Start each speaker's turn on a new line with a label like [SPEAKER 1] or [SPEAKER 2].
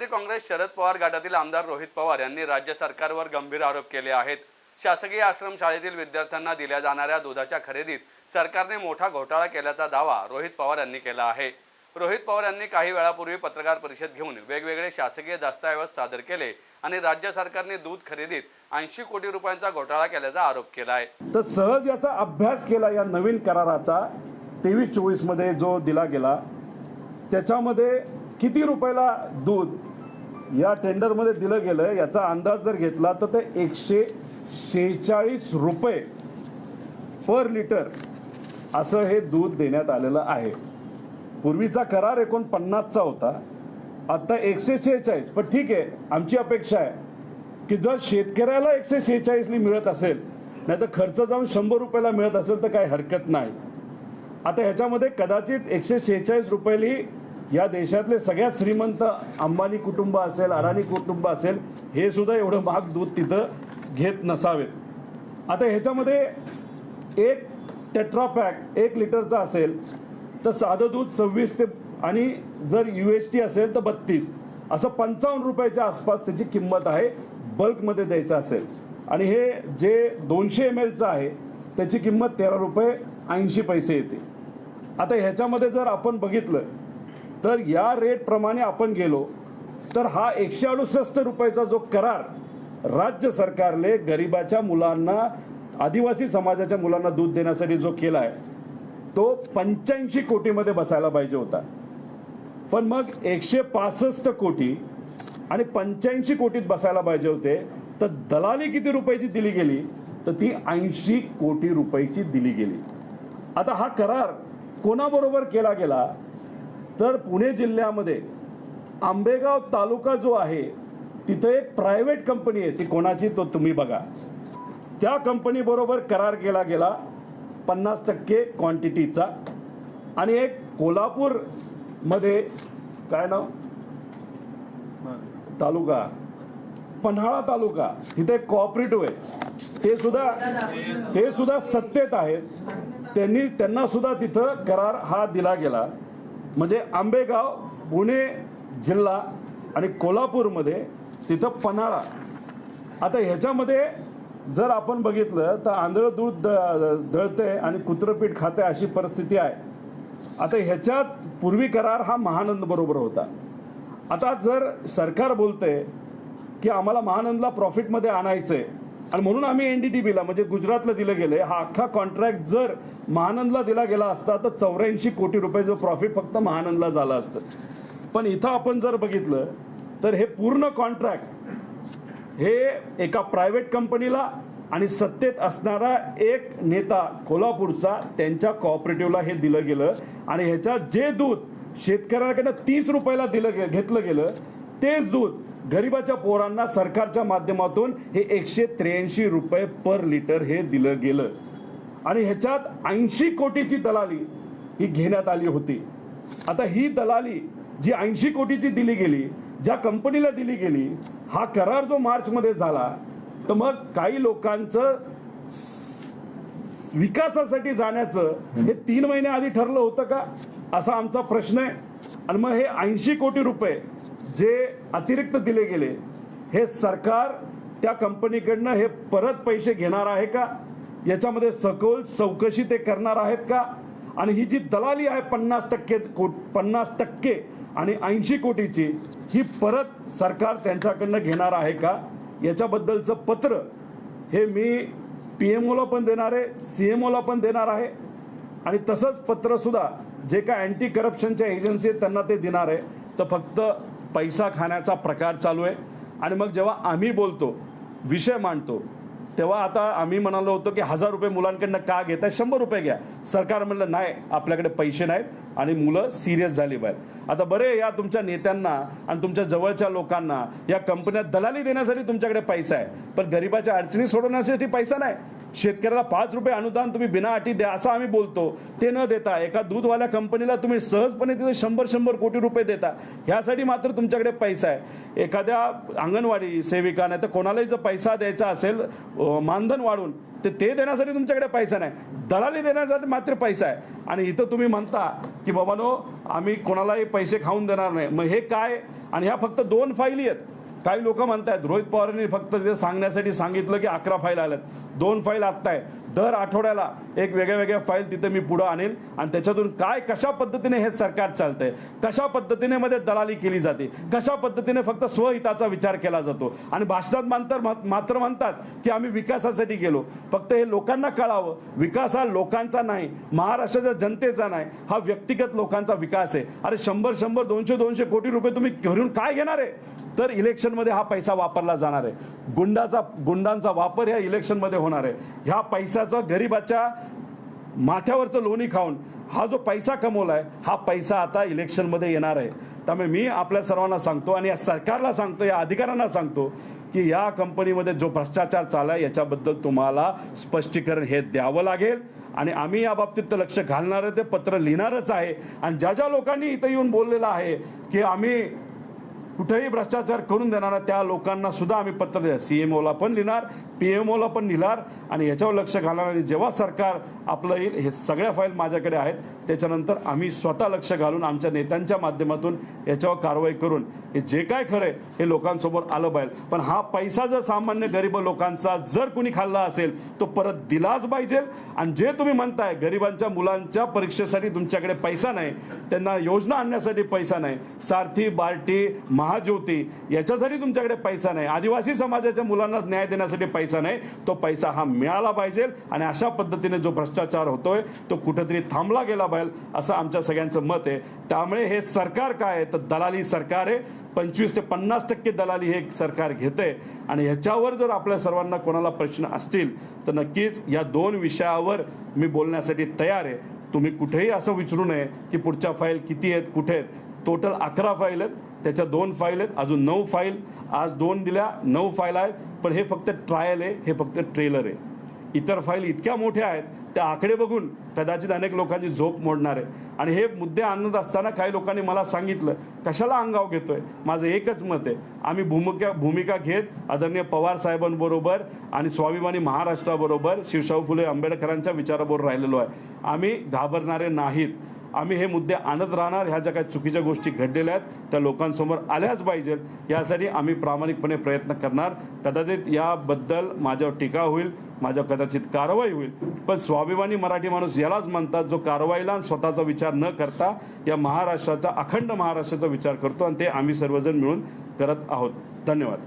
[SPEAKER 1] राष्ट्रवादी काँग्रेस शरद पवार गटातील आमदार रोहित पवार यांनी राज्य सरकारवर गंभीर आरोप केले आहेत. शासकीय आश्रमशाळेतील विद्यार्थ्यांना दिल्या जाणाऱ्या दुधाच्या खरेदीत सरकारने मोठा घोटाळा केल्याचा दावा रोहित पवार यांनी केला आहे. रोहित पवार यांनी काही वेळापूर्वी पत्रकार परिषद घेऊन वेगवेगळे शासकीय दस्तऐवज सादर केले आणि राज्य सरकारने दूध खरेदीत ऐंशी कोटी रुपयांचा घोटाळा केल्याचा आरोप केला आहे
[SPEAKER 2] तर सहज याचा अभ्यास केला या नवीन कराराचा तेवीस चोवीसमध्ये जो दिला गेला त्याच्यामध्ये किती रुपयाला दूध या टेंडरमध्ये दिलं गेलं याचा अंदाज जर घेतला तर ते एकशे शेहेचाळीस रुपये पर लिटर असं हे दूध देण्यात आलेलं आहे. पूर्वीचा करार एकोणपन्नासचा होता आत्ता एकशे शेहेचाळीस. पण ठीक आहे आमची अपेक्षा आहे की जर शेतकऱ्याला एकशे शेहेचाळीसनी मिळत असेल नाही तर खर्च जाऊन शंभर रुपयाला मिळत असेल तर काही हरकत नाही. आता ह्याच्यामध्ये कदाचित एकशे शेहेचाळीस रुपयाली या देशातले सगळ्यात श्रीमंत अंबानी कुटुंब असेल अडाणी कुटुंब असेल हे सुद्धा एवढं महाग दूध तिथं घेत नसावेत. आता ह्याच्यामध्ये एक टेट्रापॅक एक लिटरचा असेल तर साधं दूध सव्वीस ते आणि जर यू एस टी असेल तर बत्तीस. असं पंचावन्न रुपयाच्या आसपास त्याची किंमत आहे बल्कमध्ये द्यायचं असेल. आणि हे जे दोनशे एम एलचं आहे त्याची किंमत तेरा रुपये ऐंशी पैसे येते. आता ह्याच्यामध्ये जर आपण बघितलं तर या रेटप्रमाणे आपण गेलो तर हा एकशे अडुसष्ट रुपयाचा जो करार राज्य सरकारने गरिबाच्या मुलांना आदिवासी समाजाच्या मुलांना दूध देण्यासाठी जो केला आहे तो पंच्याऐंशी कोटीमध्ये बसायला पाहिजे होता. पण मग एकशे पासष्ट कोटी आणि पंच्याऐंशी कोटीत बसायला पाहिजे होते तर दलाली किती रुपयाची दिली गेली? तर ती ऐंशी कोटी रुपयाची दिली गेली. आता हा करार कोणाबरोबर केला गेला? तर पुणे जिल्ह्यामध्ये आंबेगाव तालुका जो आहे तिथे एक प्रायव्हेट कंपनी आहे. ती कोणाची तो तुम्ही बघा. त्या कंपनीबरोबर करार केला गेला पन्नास टक्के क्वांटिटीचा आणि एक कोल्हापूरमध्ये काय नाव? तालुका. पन्हाळा तालुका. तिथे कॉपरेटिव्ह आहे ते सुद्धा ते सुद्धा सत्तेत आहेत. त्यांनी त्यांना सुद्धा तिथं करार हा दिला गेला. म्हणजे आंबेगाव पुणे जिल्हा आणि कोल्हापूरमध्ये तिथं पन्हाळा. आता ह्याच्यामध्ये जर आपण बघितलं तर आंधळ दूध द- दळते आणि कुत्रपीठ खाते अशी परिस्थिती आहे. आता ह्याच्यात पूर्वी करार हा महानंद बरोबर होता. आता जर सरकार बोलते की आम्हाला महानंदला प्रॉफिटमध्ये आणायचं आहे आणि म्हणून आम्ही एन डी टी बीला म्हणजे गुजरातला दिलं गेलंय. हा अख्खा कॉन्ट्रॅक्ट जर महानंदला दिला गेला असता तर चौऱ्याऐंशी कोटी रुपयाचं प्रॉफिट फक्त महानंदला झालं असतं. पण इथं आपण जर बघितलं तर हे पूर्ण कॉन्ट्रॅक्ट हे एका प्रायव्हेट कंपनीला आणि सत्तेत असणारा एक नेता कोल्हापूरचा त्यांच्या कॉपरेटिव्हला हे दिलं गेलं. आणि ह्याच्यात जे दूध शेतकऱ्याकडनं तीस रुपयाला दिलं गे- घेतलं गेलं तेच दूध गरिबाच्या पोरांना सरकारच्या माध्यमातून हे एकशे त्र्याऐंशी रुपये पर लिटर हे दिलं गेलं. आणि ह्याच्यात ऐंशी कोटीची दलाली ही घेण्यात आली होती. आता ही दलाली जी ऐंशी कोटीची दिली गेली ज्या कंपनीला दिली गेली हा करार जो मार्चमध्ये झाला तर मग काही लोकांचं विकासासाठी जाण्याचं हे तीन महिने आधी ठरलं होतं का? असा आमचा प्रश्न आहे. आणि मग हे ऐंशी कोटी रुपये जे अतिरिक्त दिले गेले हे सरकार त्या कंपनीकडनं हे परत पैसे घेणार आहे का? याच्यामध्ये सखोल चौकशी ते करणार आहेत का? आणि ही जी दलाली आहे पन्नास टक्के कोट पन्नास टक्के आणि ऐंशी कोटीची ही परत सरकार त्यांच्याकडनं घेणार आहे का? याच्याबद्दलचं पत्र हे मी पी एम ओला पण देणार आहे सी एम ओला पण देणार आहे. आणि तसंच पत्रसुद्धा जे काय अँटी करप्शनच्या एजन्सी आहेत त्यांना ते देणार आहे. तर फक्त पैसा खाण्याचा प्रकार चालू आहे. आणि मग जेव्हा आम्ही बोलतो विषय मांडतो तेव्हा आता आम्ही म्हणालो होतो की हजार रुपये मुलांकडनं का घेताय? शंभर रुपये घ्या. सरकार म्हणलं नाही आपल्याकडे पैसे नाहीत. आणि मुलं सिरियस झाली बाहेर. आता बरे या तुमच्या नेत्यांना आणि तुमच्या जवळच्या लोकांना या कंपन्यात दलाली देण्यासाठी तुमच्याकडे पैसा आहे. पण गरिबाच्या अडचणी सोडवण्यासाठी पैसा नाही. शेतकऱ्याला पाच रुपये अनुदान तुम्ही बिना अटी द्या असं आम्ही बोलतो. ते न देता एका दूधवाल्या कंपनीला तुम्ही सहजपणे तिथे शंभर शंभर कोटी रुपये देता. ह्यासाठी मात्र तुमच्याकडे पैसा आहे. एखाद्या अंगणवाडी सेविका नाही तर कोणालाही जर पैसा द्यायचा असेल मानधन वाढून तर ते देण्यासाठी तुमच्याकडे पैसा नाही. दलाली देण्यासाठी मात्र पैसा आहे. आणि इथं तुम्ही म्हणता की बाबानो आम्ही कोणालाही पैसे खाऊन देणार नाही. मग हे काय? आणि ह्या फक्त दोन फाईली आहेत. काही लोक म्हणतात रोहित पवारांनी फक्त ते सांगण्यासाठी सांगितलं की अकरा फाईल आल्यात. दोन फाईल आत्ता आहे दर आठवड्याला एक वेगळ्या वेगळ्या फाईल तिथे मी पुढं आणेल. आणि त्याच्यातून काय कशा पद्धतीने हे सरकार चालतंय? कशा पद्धतीने मध्ये दलाली केली जाते? कशा पद्धतीने फक्त स्वहिताचा विचार केला जातो? आणि भाषणात मानतर मात्र म्हणतात की आम्ही विकासासाठी गेलो. फक्त हे लोकांना कळावं. विकास हा लोकांचा नाही महाराष्ट्राच्या जनतेचा नाही. हा व्यक्तिगत लोकांचा विकास आहे. अरे शंभर शंभर दोनशे दोनशे कोटी रुपये तुम्ही घरून काय घेणार आहे? तर इलेक्शनमध्ये हा पैसा वापरला जाणार आहे. गुंडाचा गुंडांचा वापर ह्या इलेक्शनमध्ये होणार आहे. ह्या पैशाचा गरिबाच्या माथ्यावरचं लोणी खाऊन हा जो पैसा कमवला आहे हा पैसा आता इलेक्शनमध्ये येणार आहे. त्यामुळे मी आपल्या सर्वांना सांगतो आणि या सरकारला सांगतो या अधिकाऱ्यांना सांगतो की या कंपनीमध्ये जो भ्रष्टाचार चालला आहे याच्याबद्दल तुम्हाला स्पष्टीकरण हे द्यावं लागेल. आणि आम्ही या बाबतीत तर लक्ष घालणार ते पत्र लिहिणारच आहे. आणि ज्या ज्या लोकांनी इथं येऊन बोललेलं आहे की आम्ही कुठेही भ्रष्टाचार करून देणारा त्या लोकांना सुद्धा आम्ही पत्र द्या सी एम ओला पण लिहिणार पी एम ओला पण लिहिणार आणि याच्यावर लक्ष घालणार आणि जेव्हा सरकार आपलं येईल हे सगळ्या फाईल माझ्याकडे आहेत. त्याच्यानंतर आम्ही स्वतः लक्ष घालून आमच्या नेत्यांच्या माध्यमातून याच्यावर कारवाई करून हे जे काय खरं आहे हे लोकांसमोर आलं पाहिजे. पण हा पैसा जर सामान्य गरीब लोकांचा जर कुणी खाल्ला असेल तो परत दिलाच पाहिजे. आणि जे तुम्ही म्हणताय गरिबांच्या मुलांच्या परीक्षेसाठी तुमच्याकडे पैसा नाही त्यांना योजना आणण्यासाठी पैसा नाही. सारथी बार्टी महाज्योती याच्यासाठी तुमच्याकडे पैसा नाही. आदिवासी समाजाच्या मुलांना न्याय देण्यासाठी पैसा नाही. तो पैसा हा मिळाला पाहिजे आणि अशा पद्धतीने जो भ्रष्टाचार होतोय तो कुठेतरी थांबला गेला पाहिजे असं आमच्या सगळ्यांचं मत आहे. त्यामुळे हे सरकार काय आहे? तर दलाली सरकार आहे. पंचवीस ते पन्नास टक्के दलाली हे सरकार घेते आणि ह्याच्यावर जर आपल्या सर्वांना कोणाला प्रश्न असतील तर नक्कीच या दोन विषयावर मी बोलण्यासाठी तयार आहे. तुम्ही कुठेही असं विचारू नये की पुढच्या फाईल किती आहेत कुठे आहेत. टोटल अकरा फाईल आहेत. त्याच्या दोन फाईल आहेत. अजून नऊ फाईल आज दोन दिल्या नऊ फाईल आहेत. पण हे फक्त ट्रायल आहे. हे फक्त ट्रेलर आहे. इतर फाईल इतक्या मोठ्या आहेत त्या आकडे बघून कदाचित अनेक लोकांची झोप मोडणार आहे. आणि हे मुद्दे आणत असताना काही लोकांनी मला सांगितलं कशाला अंगाव घेतोय? माझं एकच मत आहे. आम्ही भूमिका भूमिका घेत आदरणीय पवार साहेबांबरोबर आणि स्वाभिमानी महाराष्ट्राबरोबर शिवशाहू फुले आंबेडकरांच्या विचाराबरोबर राहिलेलो आहे. आम्ही घाबरणारे नाहीत. आम्ही हे मुद्दे आणत राहणार ह्या ज्या काही चुकीच्या गोष्टी घडलेल्या आहेत त्या लोकांसमोर आल्याच पाहिजेत. यासाठी आम्ही प्रामाणिकपणे प्रयत्न करणार. कदाचित याबद्दल माझ्यावर टीका होईल माझ्या कदाचित कारवाई होईल. पण स्वाभिमानी मराठी माणूस यालाच म्हणतात जो कारवाईला आणि स्वतःचा विचार न करता या महाराष्ट्राचा अखंड महाराष्ट्राचा विचार करतो आणि ते आम्ही सर्वजण मिळून करत आहोत. धन्यवाद.